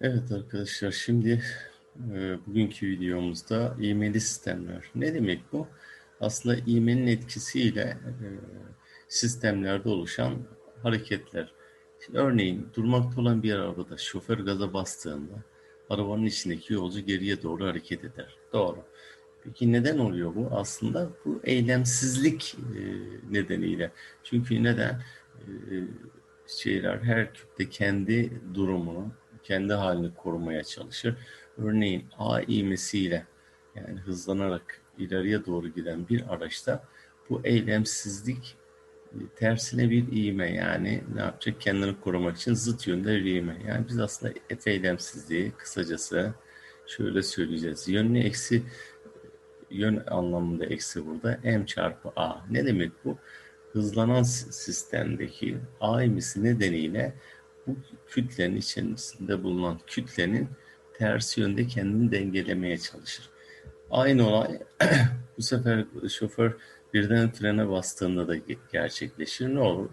Evet arkadaşlar şimdi e, bugünkü videomuzda ivmeli sistemler. Ne demek bu? Aslında ivmenin etkisiyle e, sistemlerde oluşan hareketler. Şimdi örneğin durmakta olan bir arabada şoför gaza bastığında arabanın içindeki yolcu geriye doğru hareket eder. Doğru. Peki neden oluyor bu? Aslında bu eylemsizlik e, nedeniyle. Çünkü neden? E, şeyler her kütle kendi durumunu, kendi halini korumaya çalışır. Örneğin A ivmesiyle yani hızlanarak ileriye doğru giden bir araçta bu eylemsizlik e, tersine bir ivme yani ne yapacak? Kendini korumak için zıt yönde bir ivme. Yani biz aslında F eylemsizliği kısacası şöyle söyleyeceğiz. Yönlü eksi yön anlamında eksi burada m çarpı a. Ne demek bu? Hızlanan sistemdeki a emisi nedeniyle bu kütlenin içerisinde bulunan kütlenin tersi yönde kendini dengelemeye çalışır. Aynı olay bu sefer şoför birden frene bastığında da gerçekleşir. Ne olur?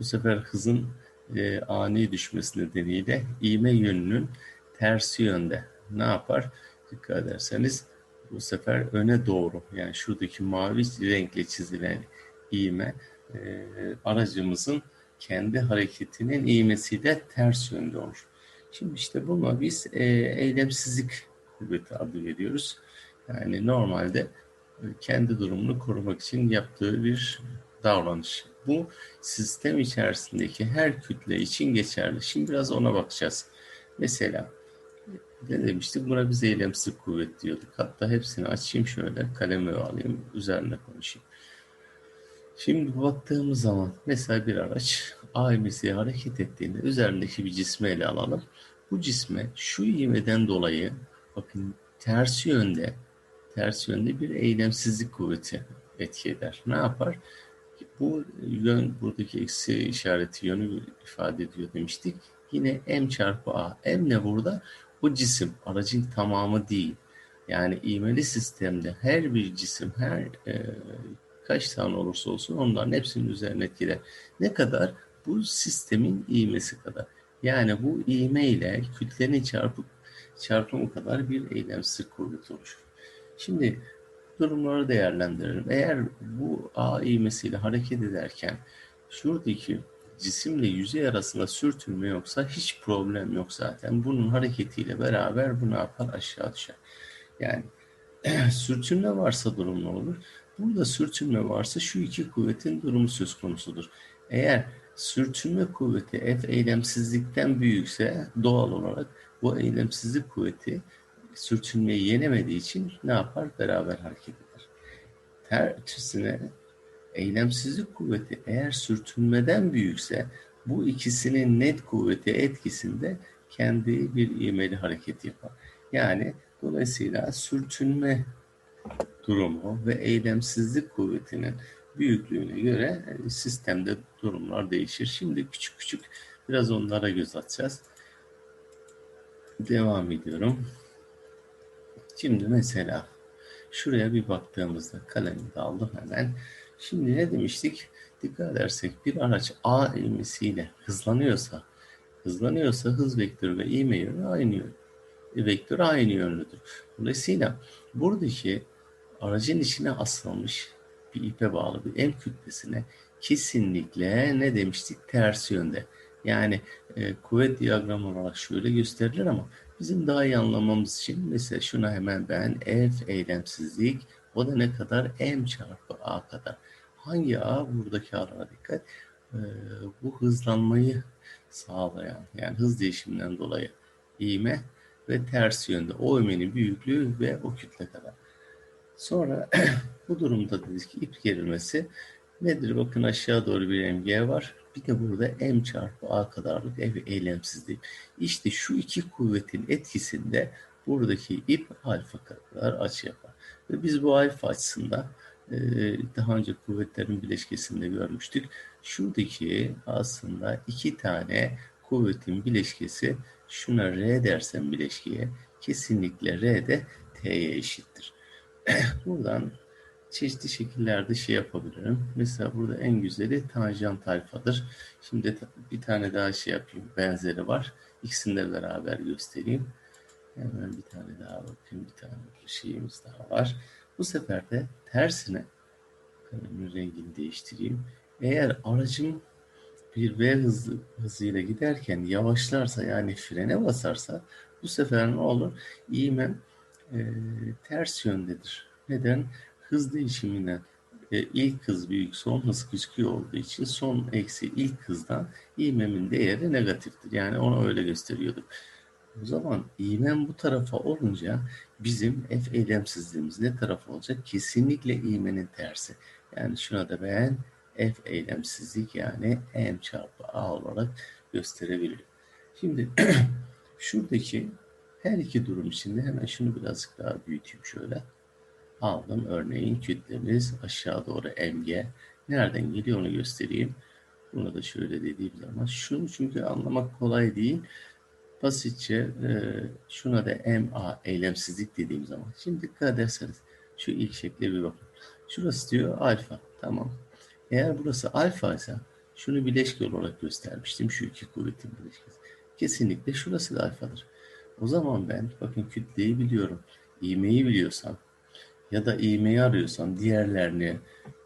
Bu sefer hızın e, ani düşmesi nedeniyle iğme yönünün tersi yönde ne yapar? Dikkat ederseniz bu sefer öne doğru yani şuradaki mavi renkle çizilen iğme e, aracımızın kendi hareketinin iğmesiyle ters yönde olur. Şimdi işte buna biz e, eylemsizlik kuvveti adı veriyoruz. Yani normalde e, kendi durumunu korumak için yaptığı bir davranış. Bu sistem içerisindeki her kütle için geçerli. Şimdi biraz ona bakacağız. Mesela ne demiştik? Buna biz eylemsizlik kuvvet diyorduk. Hatta hepsini açayım şöyle kalemi alayım üzerine konuşayım. Şimdi baktığımız zaman mesela bir araç A ivmesiyle hareket ettiğinde üzerindeki bir cismi ele alalım. Bu cisme şu ivmeden dolayı bakın ters yönde ters yönde bir eylemsizlik kuvveti etki eder. Ne yapar? Bu yön buradaki eksi işareti yönü ifade ediyor demiştik. Yine m çarpı a. m ne burada? Bu cisim aracın tamamı değil. Yani ivmeli sistemde her bir cisim her e, kaç tane olursa olsun onların hepsinin üzerine etkiler. Ne kadar? Bu sistemin ivmesi kadar. Yani bu ivme ile kütlenin çarpıp çarpımı kadar bir eylemsizlik kuvveti oluşur. Şimdi durumları değerlendirelim. Eğer bu A ivmesiyle hareket ederken şuradaki cisimle yüzey arasında sürtünme yoksa hiç problem yok zaten. Bunun hareketiyle beraber bu ne yapar? Aşağı düşer. Yani sürtünme varsa durum ne olur? Burada sürtünme varsa şu iki kuvvetin durumu söz konusudur. Eğer sürtünme kuvveti F eylemsizlikten büyükse doğal olarak bu eylemsizlik kuvveti sürtünmeyi yenemediği için ne yapar? Beraber hareket eder. Tersine eylemsizlik kuvveti eğer sürtünmeden büyükse bu ikisinin net kuvveti etkisinde kendi bir ivmeli hareket yapar. Yani dolayısıyla sürtünme durumu ve eylemsizlik kuvvetinin büyüklüğüne göre e, sistemde durumlar değişir. Şimdi küçük küçük biraz onlara göz atacağız. Devam ediyorum. Şimdi mesela şuraya bir baktığımızda kalemi de aldım hemen. Şimdi ne demiştik? Dikkat edersek bir araç A ivmesiyle hızlanıyorsa, hızlanıyorsa hız vektörü ve ivme yönü aynı yön. E, vektör aynı yönlüdür. Dolayısıyla buradaki aracın içine asılmış bir ipe bağlı bir M kütlesine kesinlikle ne demiştik? Ters yönde. Yani e, kuvvet diyagramı olarak şöyle gösterilir ama bizim daha iyi anlamamız için mesela şuna hemen ben F eylemsizlik o da ne kadar? M çarpı A kadar. Hangi A? Buradaki A'lara dikkat. E, bu hızlanmayı sağlayan yani hız değişiminden dolayı iğme ve ters yönde o ivmenin büyüklüğü ve o kütle kadar. Sonra bu durumda dedik ki ip gerilmesi nedir? Bakın aşağı doğru bir MG var. Bir de burada M çarpı A kadarlık ev eylemsizlik. İşte şu iki kuvvetin etkisinde buradaki ip alfa kadar açı yapar. Ve biz bu alfa açısında e, daha önce kuvvetlerin bileşkesinde görmüştük. Şuradaki aslında iki tane kuvvetin bileşkesi şuna R dersem bileşkeye kesinlikle R de T'ye eşittir. Buradan çeşitli şekillerde şey yapabilirim. Mesela burada en güzeli tanjant alfadır. Şimdi bir tane daha şey yapayım. Benzeri var. İkisini de beraber göstereyim. Hemen bir tane daha bakayım. Bir tane şeyimiz daha var. Bu sefer de tersine kalemin rengini değiştireyim. Eğer aracım bir V hızı, hızıyla giderken yavaşlarsa yani frene basarsa bu sefer ne olur? İğmem e, ters yöndedir. Neden? Hız değişiminden e, ilk hız büyük son hız küçük olduğu için son eksi ilk hızdan ivmemin değeri negatiftir. Yani onu öyle gösteriyorduk. O zaman ivmem bu tarafa olunca bizim f eylemsizliğimiz ne taraf olacak? Kesinlikle ivmenin tersi. Yani şuna da ben f eylemsizlik yani m çarpı a olarak gösterebilirim. Şimdi şuradaki her iki durum içinde hemen şunu birazcık daha büyüteyim şöyle. Aldım örneğin kütlemiz aşağı doğru mg. Nereden geliyor onu göstereyim. Bunu da şöyle dediğim zaman şunu çünkü anlamak kolay değil. Basitçe e, şuna da ma eylemsizlik dediğim zaman. Şimdi dikkat ederseniz şu ilk şekle bir bakın. Şurası diyor alfa. Tamam. Eğer burası alfa ise şunu bileşke olarak göstermiştim. Şu iki kuvvetin bileşkesi. Kesinlikle şurası da alfadır. O zaman ben bakın kütleyi biliyorum. İğmeyi biliyorsam ya da iğmeyi arıyorsam diğerlerini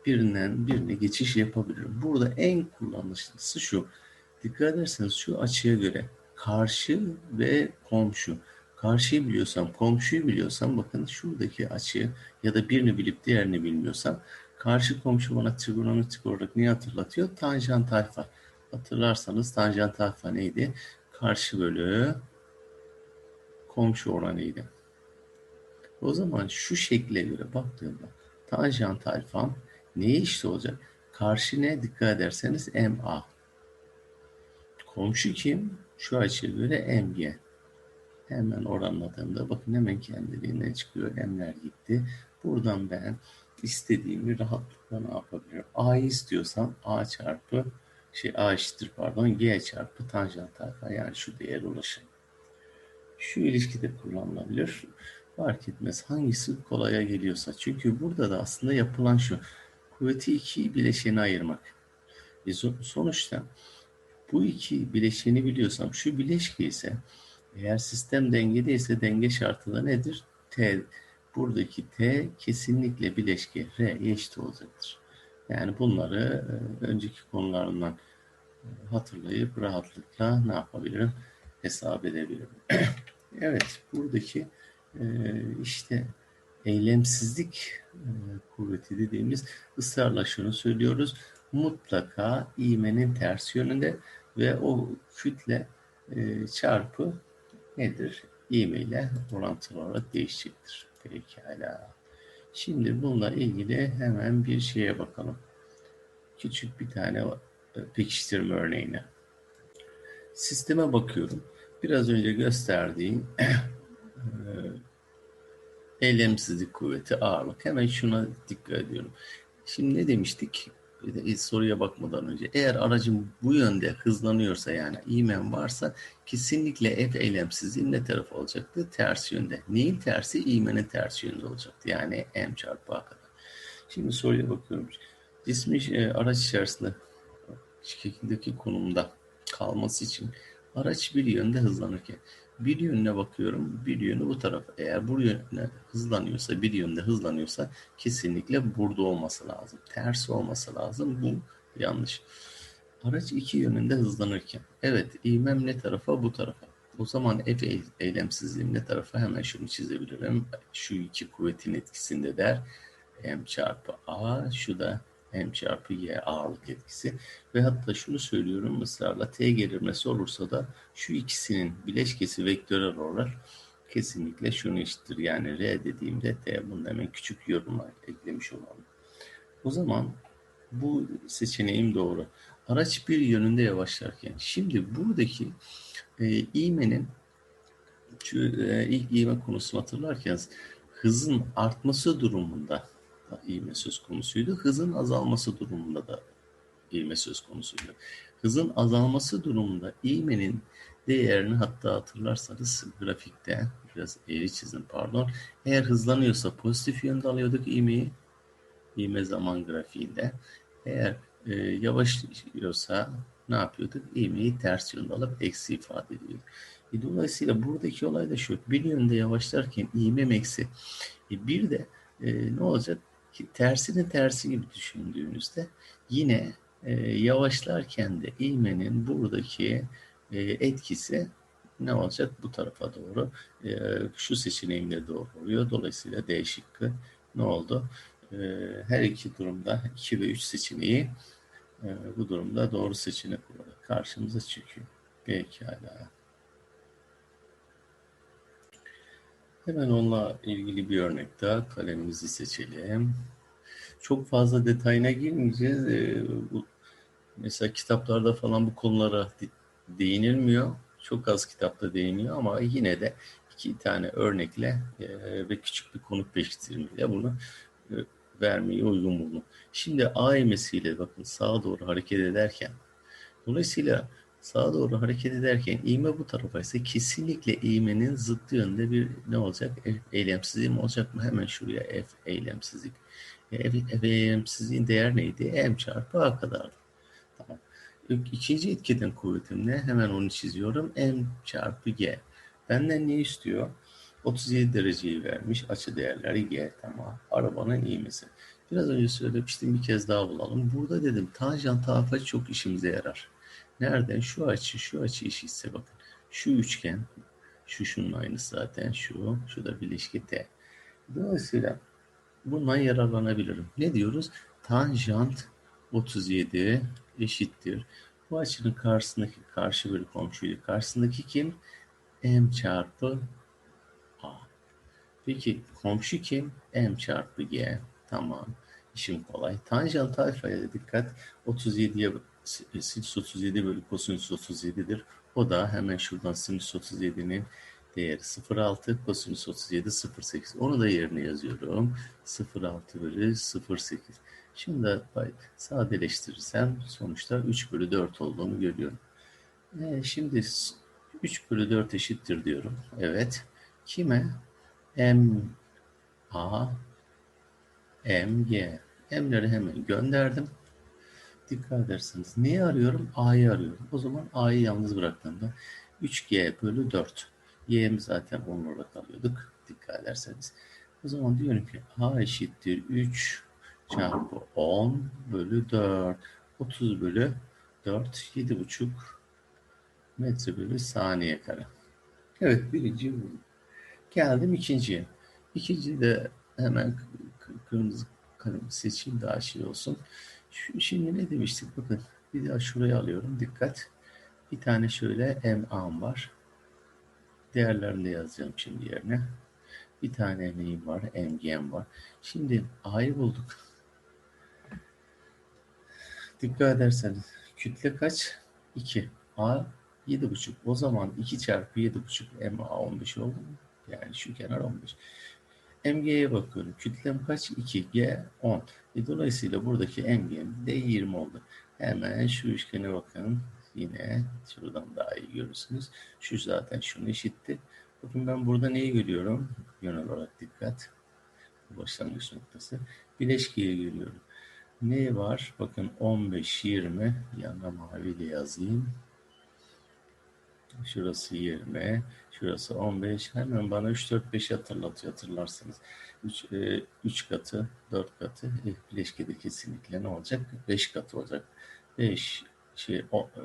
birinden birine geçiş yapabilirim. Burada en kullanışlısı şu. Dikkat ederseniz şu açıya göre karşı ve komşu. Karşıyı biliyorsam, komşuyu biliyorsam bakın şuradaki açıyı ya da birini bilip diğerini bilmiyorsam karşı komşu bana trigonometrik olarak neyi hatırlatıyor? Tanjant alfa. Hatırlarsanız tanjant alfa neydi? Karşı bölü komşu oranıydı. O zaman şu şekle göre baktığımda tanjant alfam neye eşit olacak? Karşı ne? Dikkat ederseniz MA. Komşu kim? Şu açıya göre MG. Hemen oranladığımda bakın hemen kendiliğinden çıkıyor. M'ler gitti. Buradan ben istediğimi rahatlıkla ne yapabilirim? A'yı istiyorsam A çarpı şey A eşittir pardon G çarpı tanjant alfa yani şu değer ulaşayım. Şu ilişkide kullanılabilir. Fark etmez hangisi kolaya geliyorsa. Çünkü burada da aslında yapılan şu. Kuvveti iki bileşeni ayırmak. E sonuçta bu iki bileşeni biliyorsam şu bileşke ise eğer sistem dengedeyse denge şartı da nedir? T. Buradaki T kesinlikle bileşke R eşit olacaktır. Yani bunları e, önceki konularından e, hatırlayıp rahatlıkla ne yapabilirim? Hesap edebilirim. evet, buradaki e, işte eylemsizlik kuvveti dediğimiz ısrarla şunu söylüyoruz. Mutlaka iğmenin ters yönünde ve o kütle çarpı nedir? İğme ile orantılı olarak değişecektir. Pekala. Şimdi bununla ilgili hemen bir şeye bakalım. Küçük bir tane pekiştirme örneğine. Sisteme bakıyorum. Biraz önce gösterdiğim eylemsizlik kuvveti ağırlık. Hemen şuna dikkat ediyorum. Şimdi ne demiştik? soruya bakmadan önce eğer aracım bu yönde hızlanıyorsa yani ivmen varsa kesinlikle F eylemsizliği ne taraf olacaktı? Ters yönde. Neyin tersi? İvmenin ters yönde olacaktı. Yani M çarpı A kadar. Şimdi soruya bakıyorum. Cismi e, araç içerisinde şekildeki konumda kalması için araç bir yönde hızlanırken bir yönüne bakıyorum. Bir yönü bu taraf. Eğer bu yönde hızlanıyorsa, bir yönde hızlanıyorsa kesinlikle burada olması lazım. Ters olması lazım. Bu yanlış. Araç iki yönünde hızlanırken. Evet, ivmem ne tarafa? Bu tarafa. O zaman F eylemsizliğim ne tarafa? Hemen şunu çizebilirim. Şu iki kuvvetin etkisinde der. M çarpı A. Şu da M çarpı Y ağırlık etkisi. Ve hatta şunu söylüyorum ısrarla T gerilmesi olursa da şu ikisinin bileşkesi vektörel olarak kesinlikle şunu eşittir. Yani R dediğimde T bunu hemen küçük yoruma eklemiş olalım. O zaman bu seçeneğim doğru. Araç bir yönünde yavaşlarken şimdi buradaki e, iğmenin şu, e, ilk iğme konusunu hatırlarken hızın artması durumunda ivme söz konusuydu. Hızın azalması durumunda da ivme söz konusuydu. Hızın azalması durumunda ivmenin değerini hatta hatırlarsanız grafikte biraz eğri çizdim pardon. Eğer hızlanıyorsa pozitif yönde alıyorduk ivmeyi. ivme zaman grafiğinde eğer e, yavaşlıyorsa ne yapıyorduk? İğmeyi ters yönde alıp eksi ifade ediyorduk. E, dolayısıyla buradaki olay da şu. Bir yönde yavaşlarken iğmem eksi. E, bir de e, ne olacak? Ki, tersinin tersi gibi düşündüğünüzde yine e, yavaşlarken de iğmenin buradaki e, etkisi ne olacak? Bu tarafa doğru e, şu seçeneğimle doğru oluyor. Dolayısıyla D şıkkı ne oldu? E, her iki durumda 2 ve 3 seçeneği e, bu durumda doğru seçenek olarak karşımıza çıkıyor. Pekala. Hemen onunla ilgili bir örnek daha kalemimizi seçelim. Çok fazla detayına girmeyeceğiz. E, bu, mesela kitaplarda falan bu konulara değinilmiyor. Çok az kitapta değiniyor ama yine de iki tane örnekle e, ve küçük bir konuk pekiştirmeyle bunu e, vermeyi uygun buldum. Şimdi A emesiyle bakın sağa doğru hareket ederken dolayısıyla sağa doğru hareket ederken iğme bu tarafa ise kesinlikle iğmenin zıttı yönde bir ne olacak? F eylemsizliğim olacak mı? Hemen şuraya F eylemsizlik. F, F eylemsizliğin değer neydi? M çarpı A kadardı. Tamam. İkinci etkiden kuvvetim ne? Hemen onu çiziyorum. M çarpı G. Benden ne istiyor? 37 dereceyi vermiş. Açı değerleri G. Tamam. Arabanın iğmesi. Biraz önce söylemiştim bir kez daha bulalım. Burada dedim tanjant alfa çok işimize yarar. Nereden? Şu açı, şu açı eşitse bakın. Şu üçgen, şu şunun aynısı zaten. Şu, şu da bileşki T. Dolayısıyla bundan yararlanabilirim. Ne diyoruz? Tanjant 37 eşittir. Bu açının karşısındaki karşı bölü komşuydu. Karşısındaki kim? M çarpı A. Peki komşu kim? M çarpı G. Tamam. İşim kolay. Tanjant alfaya dikkat. 37'ye sinüs 37 bölü kosinüs 37'dir. O da hemen şuradan sinüs 37'nin değeri 0.6, kosinüs 37 0.8. Onu da yerine yazıyorum. 0.6 bölü 0.8. Şimdi sadeleştirirsem sonuçta 3 bölü 4 olduğunu görüyorum. E, şimdi 3 bölü 4 eşittir diyorum. Evet. Kime? M A M G. M'leri hemen gönderdim. Dikkat ederseniz neyi arıyorum? A'yı arıyorum. O zaman A'yı yalnız bıraktığımda 3G bölü 4. Y'mi zaten 10 olarak alıyorduk. Dikkat ederseniz. O zaman diyorum ki A eşittir 3 çarpı 10 bölü 4. 30 bölü 4. 7,5 metre bölü saniye kare. Evet birinci bu. Geldim ikinciye. İkinci de hemen kırmızı kalem seçeyim daha şey olsun. Şimdi ne demiştik? Bakın bir daha şuraya alıyorum. Dikkat. Bir tane şöyle M A'm var. Değerlerini de yazacağım şimdi yerine. Bir tane neyim var? MGM var. Şimdi A'yı bulduk. Dikkat ederseniz kütle kaç? 2. A 7,5. O zaman 2 çarpı 7,5 MA 15 oldu mu? Yani şu kenar 15. MG'ye bakıyorum. Kütlem kaç? 2. G 10. E, dolayısıyla buradaki MG'm de 20 oldu. Hemen şu üçgene bakın. Yine şuradan daha iyi görürsünüz. Şu zaten şunu eşitti. Bakın ben burada neyi görüyorum? Yön olarak dikkat. Başlangıç noktası. Bileşkeyi görüyorum. Ne var? Bakın 15, 20. Yanına maviyle yazayım. Şurası 20. Şurası 15. Hemen bana 3, 4, 5 hatırlatıyor hatırlarsınız. 3, 3 katı, 4 katı. E, bileşkede kesinlikle ne olacak? 5 katı olacak. 5 şey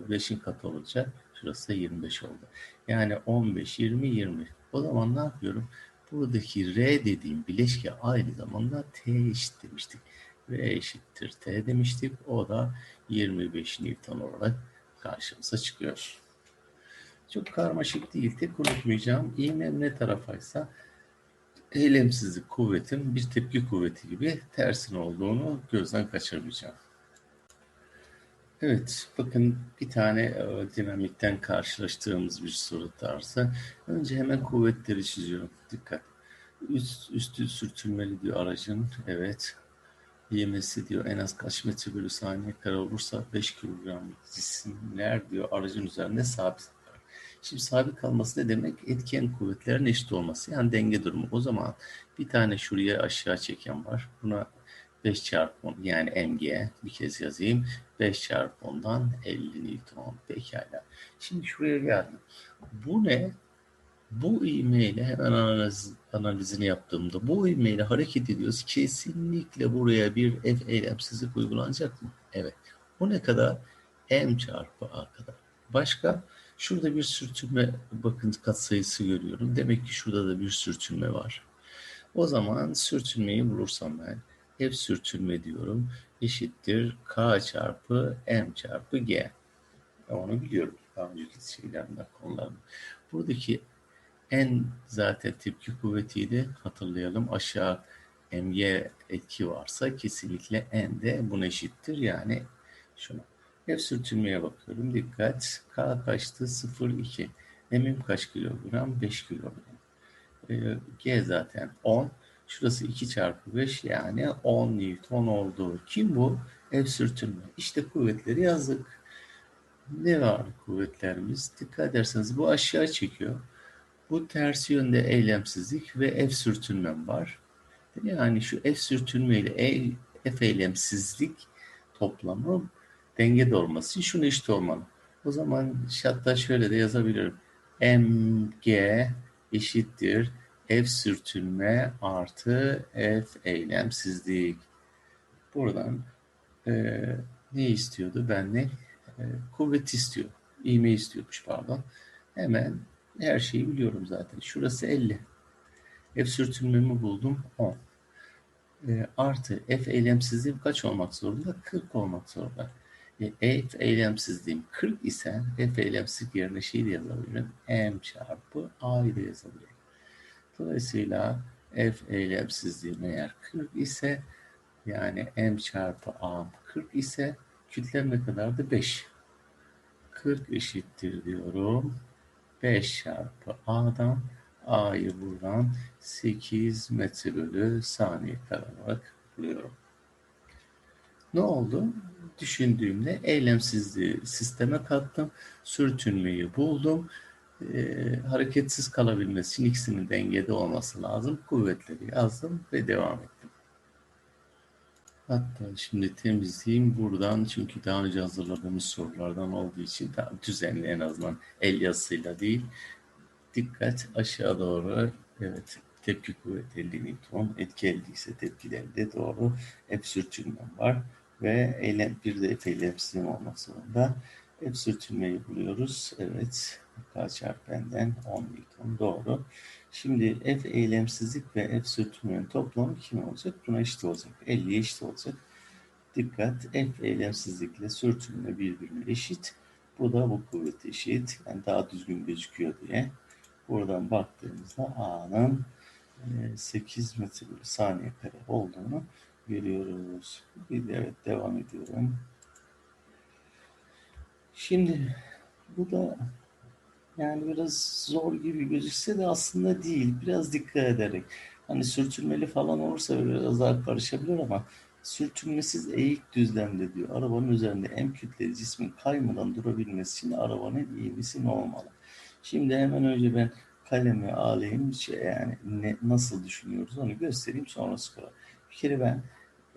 5'in katı olacak. Şurası da 25 oldu. Yani 15, 20, 20. O zaman ne yapıyorum? Buradaki R dediğim bileşke aynı zamanda T eşit demiştik. R eşittir T demiştik. O da 25 Newton olarak karşımıza çıkıyor. Çok karmaşık değil. Tek unutmayacağım. İğnem ne tarafaysa eylemsizlik kuvvetin bir tepki kuvveti gibi tersin olduğunu gözden kaçırmayacağım. Evet, bakın bir tane e, dinamikten karşılaştığımız bir soru tarzı. Önce hemen kuvvetleri çiziyorum. Dikkat. Üst, üstü sürtünmeli diyor aracın. Evet. İğmesi diyor en az kaç metre bölü saniye kare olursa 5 kilogramlık cisimler diyor aracın üzerinde sabit Şimdi sabit kalması ne demek? Etken kuvvetlerin eşit olması. Yani denge durumu. O zaman bir tane şuraya aşağı çeken var. Buna 5 çarpı 10 yani mg bir kez yazayım. 5 çarpı 10'dan 50 Newton. Pekala. Şimdi şuraya geldim. Bu ne? Bu ivmeyle hemen analiz, analizini yaptığımda bu ivmeyle hareket ediyoruz. Kesinlikle buraya bir f eylemsizlik uygulanacak mı? Evet. O ne kadar? m çarpı a kadar. Başka? Şurada bir sürtünme bakın katsayısı görüyorum. Demek ki şurada da bir sürtünme var. O zaman sürtünmeyi bulursam ben f sürtünme diyorum eşittir k çarpı m çarpı g. Onu biliyorum. Daha önceki şeylerden konularında. Buradaki n zaten tepki kuvvetiydi. Hatırlayalım aşağı mg etki varsa kesinlikle n de buna eşittir. Yani şuna. F sürtünmeye bakıyorum. Dikkat. K kaçtı? 0,2. M'im kaç kilogram? 5 kilogram. Ee, G zaten 10. Şurası 2 çarpı 5 yani 10 Newton oldu. Kim bu? F sürtünme. İşte kuvvetleri yazdık. Ne var kuvvetlerimiz? Dikkat ederseniz bu aşağı çekiyor. Bu ters yönde eylemsizlik ve F sürtünmem var. Yani şu F sürtünme ile F eylemsizlik toplamı dengede olması için şunu eşit olmalı. O zaman hatta şöyle de yazabilirim. mg eşittir F sürtünme artı F eylemsizlik. Buradan e, ne istiyordu? Ben ne? E, kuvvet istiyor. İğme istiyormuş pardon. Hemen her şeyi biliyorum zaten. Şurası 50. F sürtünmemi buldum 10. E, artı F eylemsizliğim kaç olmak zorunda? 40 olmak zorunda. E, F eylemsizliğim 40 ise F eylemsizlik yerine şey de yazabilirim. M çarpı A'yı da yazabilirim. Dolayısıyla F eylemsizliğim eğer 40 ise yani M çarpı A 40 ise kütlem ne kadardı? 5. 40 eşittir diyorum. 5 çarpı A'dan A'yı buradan 8 metre bölü saniye kare olarak buluyorum. Ne oldu? Düşündüğümde eylemsizliği sisteme kattım. Sürtünmeyi buldum. E, hareketsiz kalabilmesi için ikisinin dengede olması lazım. Kuvvetleri yazdım ve devam ettim. Hatta şimdi temizleyeyim buradan çünkü daha önce hazırladığımız sorulardan olduğu için daha düzenli en azından el yazısıyla değil. Dikkat aşağı doğru evet tepki kuvveti 50 Newton etki 50 ise tepki 50 doğru hep sürtünmem var ve eylem bir de F eylemsizliğim olmak zorunda. F sürtünmeyi buluyoruz. Evet. K çarpı n'den 10 Newton. Doğru. Şimdi F eylemsizlik ve F sürtünmenin toplamı kim olacak? Buna eşit olacak. 50'ye eşit olacak. Dikkat. F eylemsizlikle sürtünme birbirine eşit. Bu da bu kuvvet eşit. Yani daha düzgün gözüküyor diye. Buradan baktığımızda A'nın 8 metre saniye kare olduğunu görüyoruz. Bir evet devam ediyorum. Şimdi bu da yani biraz zor gibi gözükse de aslında değil. Biraz dikkat ederek. Hani sürtünmeli falan olursa biraz daha karışabilir ama sürtünmesiz eğik düzlemde diyor. Arabanın üzerinde en kütleli cismin kaymadan durabilmesi için arabanın ivmesi ne olmalı? Şimdi hemen önce ben kalemi alayım. Şey yani ne, nasıl düşünüyoruz onu göstereyim sonrası kadar. Bir kere ben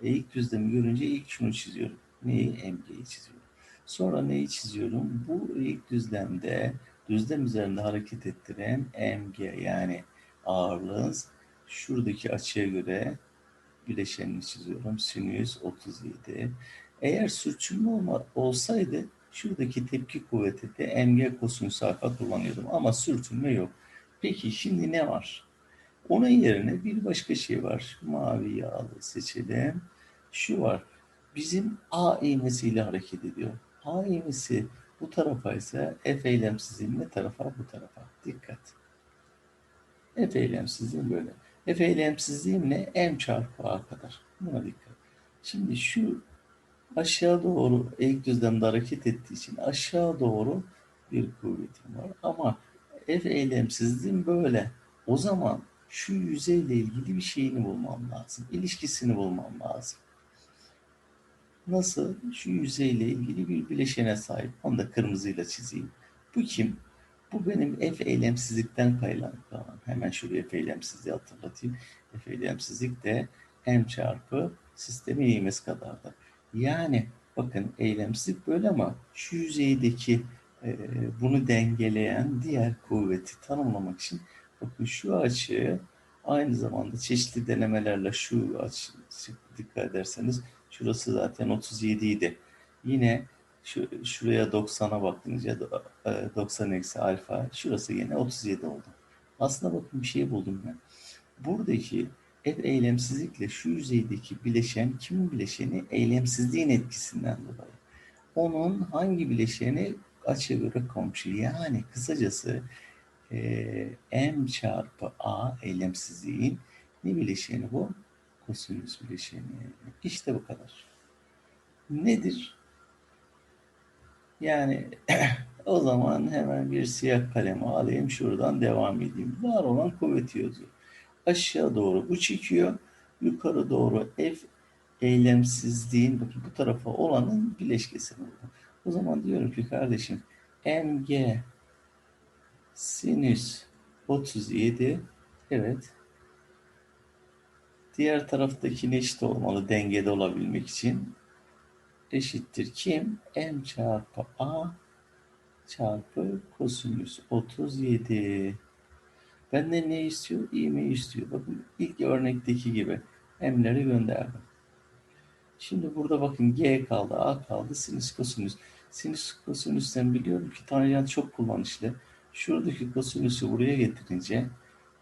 eğik düzlemi görünce ilk şunu çiziyorum. Neyi? MG'yi çiziyorum. Sonra neyi çiziyorum? Bu eğik düzlemde düzlem üzerinde hareket ettiren mg yani ağırlığınız şuradaki açıya göre bileşenini çiziyorum. Sinüs 37. Eğer sürçünme olma, olsaydı şuradaki tepki kuvveti de mg kosinüs alfa kullanıyordum ama sürtünme yok. Peki şimdi ne var? Onun yerine bir başka şey var. Mavi yağlı seçelim. Şu var. Bizim A iğmesiyle hareket ediyor. A iğmesi bu tarafa ise F eylemsizliğin ne tarafa? Bu tarafa. Dikkat. F eylemsizliğim böyle. F eylemsizliğim ne? M çarpı A kadar. Buna dikkat. Şimdi şu aşağı doğru eğik düzlemde hareket ettiği için aşağı doğru bir kuvvetim var. Ama F eylemsizliğim böyle. O zaman şu yüzeyle ilgili bir şeyini bulmam lazım. İlişkisini bulmam lazım. Nasıl? Şu yüzeyle ilgili bir bileşene sahip. Onu da kırmızıyla çizeyim. Bu kim? Bu benim F eylemsizlikten kaynaklanan. Hemen şuraya F eylemsizliği hatırlatayım. F eylemsizlik de M çarpı sistemin eğmesi kadardır. Yani bakın eylemsizlik böyle ama şu yüzeydeki e, bunu dengeleyen diğer kuvveti tanımlamak için bakın şu açıyı aynı zamanda çeşitli denemelerle şu açı dikkat ederseniz şurası zaten 37 idi. Yine şu, şuraya 90'a bakınca e, 90 eksi alfa şurası yine 37 oldu. Aslında bakın bir şey buldum ben. Buradaki F eylemsizlikle şu yüzeydeki bileşen kimin bileşeni? Eylemsizliğin etkisinden dolayı. Onun hangi bileşeni açıya göre komşu. Yani kısacası e, M çarpı A eylemsizliğin ne bileşeni bu? Kosinüs bileşeni. İşte bu kadar. Nedir? Yani o zaman hemen bir siyah kalemi alayım şuradan devam edeyim. Var olan kuvveti yazıyor. Aşağı doğru bu çekiyor. Yukarı doğru F eylemsizliğin bakın bu tarafa olanın bileşkesi burada. O zaman diyorum ki kardeşim mg sinüs 37 evet diğer taraftaki eşit olmalı dengede olabilmek için eşittir kim? m çarpı a çarpı kosinüs 37 benden ne istiyor? İğme istiyor. Bakın ilk örnekteki gibi m'leri gönderdim. Şimdi burada bakın G kaldı, A kaldı, sinüs kosinüs. Sinüs kosinüsten biliyorum ki tanjant çok kullanışlı. Şuradaki kosinüsü buraya getirince,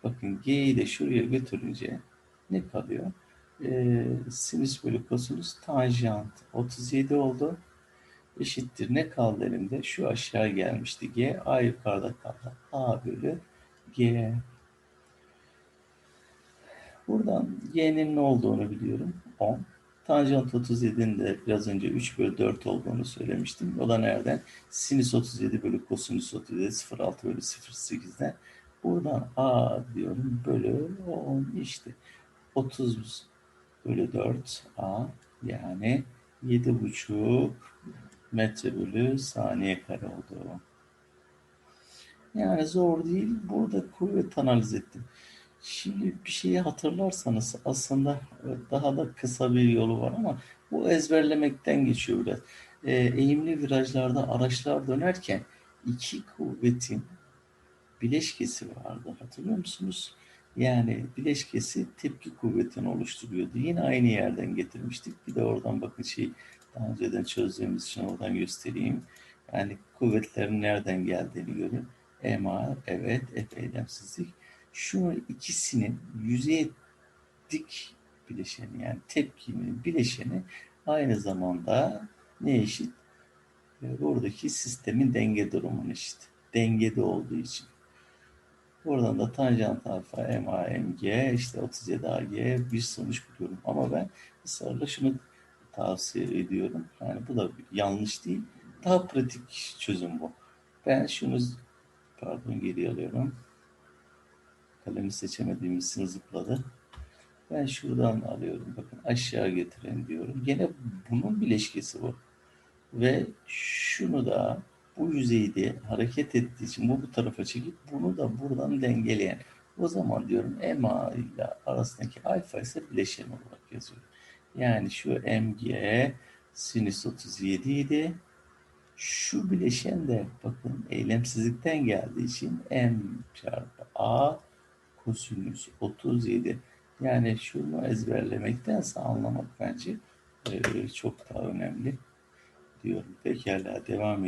bakın G'yi de şuraya götürünce ne kalıyor? Ee, sinüs bölü kosinüs tanjant 37 oldu. Eşittir ne kaldı elimde? Şu aşağı gelmişti G, A yukarıda kaldı. A bölü G. Buradan G'nin ne olduğunu biliyorum. 10. Tanjant 37'nin de biraz önce 3 bölü 4 olduğunu söylemiştim. O da nereden? Sinüs 37 bölü kosinüs 37 0,6 bölü 0,8'den. Buradan A diyorum bölü 10 işte. 30 bölü 4 A yani 7,5 metre bölü saniye kare oldu. Yani zor değil. Burada kuvvet analiz ettim. Şimdi bir şeyi hatırlarsanız aslında daha da kısa bir yolu var ama bu ezberlemekten geçiyor biraz. E, eğimli virajlarda araçlar dönerken iki kuvvetin bileşkesi vardı hatırlıyor musunuz? Yani bileşkesi tepki kuvvetini oluşturuyordu. Yine aynı yerden getirmiştik. Bir de oradan bakın şey daha önceden çözdüğümüz için oradan göstereyim. Yani kuvvetlerin nereden geldiğini görün. EMA evet F eylemsizlik şu ikisinin yüzeye dik bileşeni yani tepkinin bileşeni aynı zamanda ne eşit? Buradaki sistemin denge durumuna eşit. Dengede olduğu için. Buradan da tanjant alfa m a m g işte 37 a g bir sonuç buluyorum. Ama ben ısrarla şunu tavsiye ediyorum. Yani bu da yanlış değil. Daha pratik çözüm bu. Ben şunu pardon geri alıyorum kalemi seçemediğim için zıpladı. Ben şuradan alıyorum. Bakın aşağı getirin diyorum. Yine bunun bileşkesi bu. Ve şunu da bu yüzeyde hareket ettiği için bu bu tarafa çekip bunu da buradan dengeleyen. O zaman diyorum MA ile arasındaki alfa ise bileşen olarak yazıyorum. Yani şu MG sinüs 37 idi. Şu bileşen de bakın eylemsizlikten geldiği için M çarpı A kosinüs 37. Yani şunu ezberlemektense anlamak bence e, çok daha önemli diyorum. Pekala devam edelim.